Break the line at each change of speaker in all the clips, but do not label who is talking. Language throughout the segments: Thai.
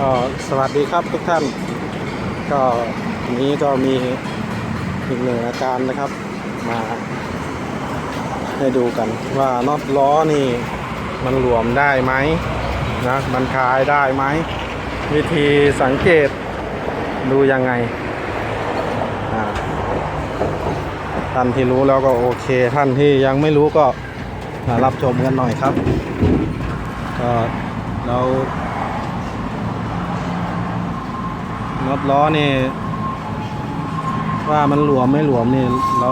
ก็สวัสดีครับทุกท่าน ก็วันนี้ก็มีอีกหนึ่งอาการนะครับ มาให้ดูกันว่าน็อตล้อนี่มันหลวมได้ไหมนะมันคลายได้ไหม วิธีสังเกตดูยังไงท่านที่รู้แล้วก็โอเค ท่านที่ยังไม่รู้ก็รับชมกันหน่อยครับก็เรา น็อตล้อนี่ ว่ามันหลวมไม่หลวมนี่ เรา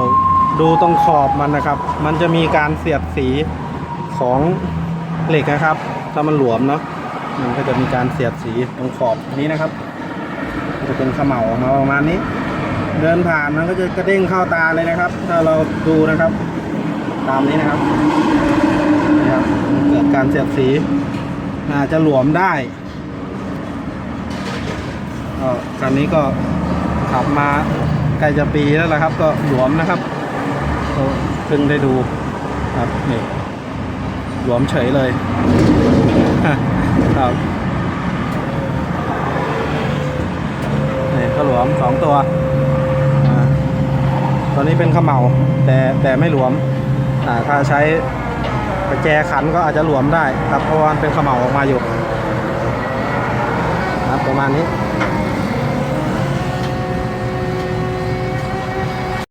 ดูตรงขอบมันนะครับ มันจะมีการเสียดสีของเหล็กนะครับ ถ้ามันหลวมเนาะมันก็จะมีการเสียดสีตรงขอบนี้นะครับ จะเป็นเขม่าออกมาประมาณนี้ เดินผ่านมันก็จะกระเด้งเข้าตาเลยนะครับ ถ้าเราดูนะครับ ตามนี้นะครับนี่ครับเกิดการเสียดสีอาจจะหลวมได้ ก็คันนี้ก็ขับมาใกล้จะปีแล้วละครับ ก็หลวมนะครับก็เพิ่งได้ดูครับนี่หลวมเฉยเลยครับนี่ก็หลวมสองตัวตัวนี้เป็นขมเหลาแต่แต่ไม่หลวมถ้าใช้ประแจขันก็อาจจะหลวมได้ครับเพราะว่ามันเป็นขมเหลาออกมาอยู่ ประมาณนี้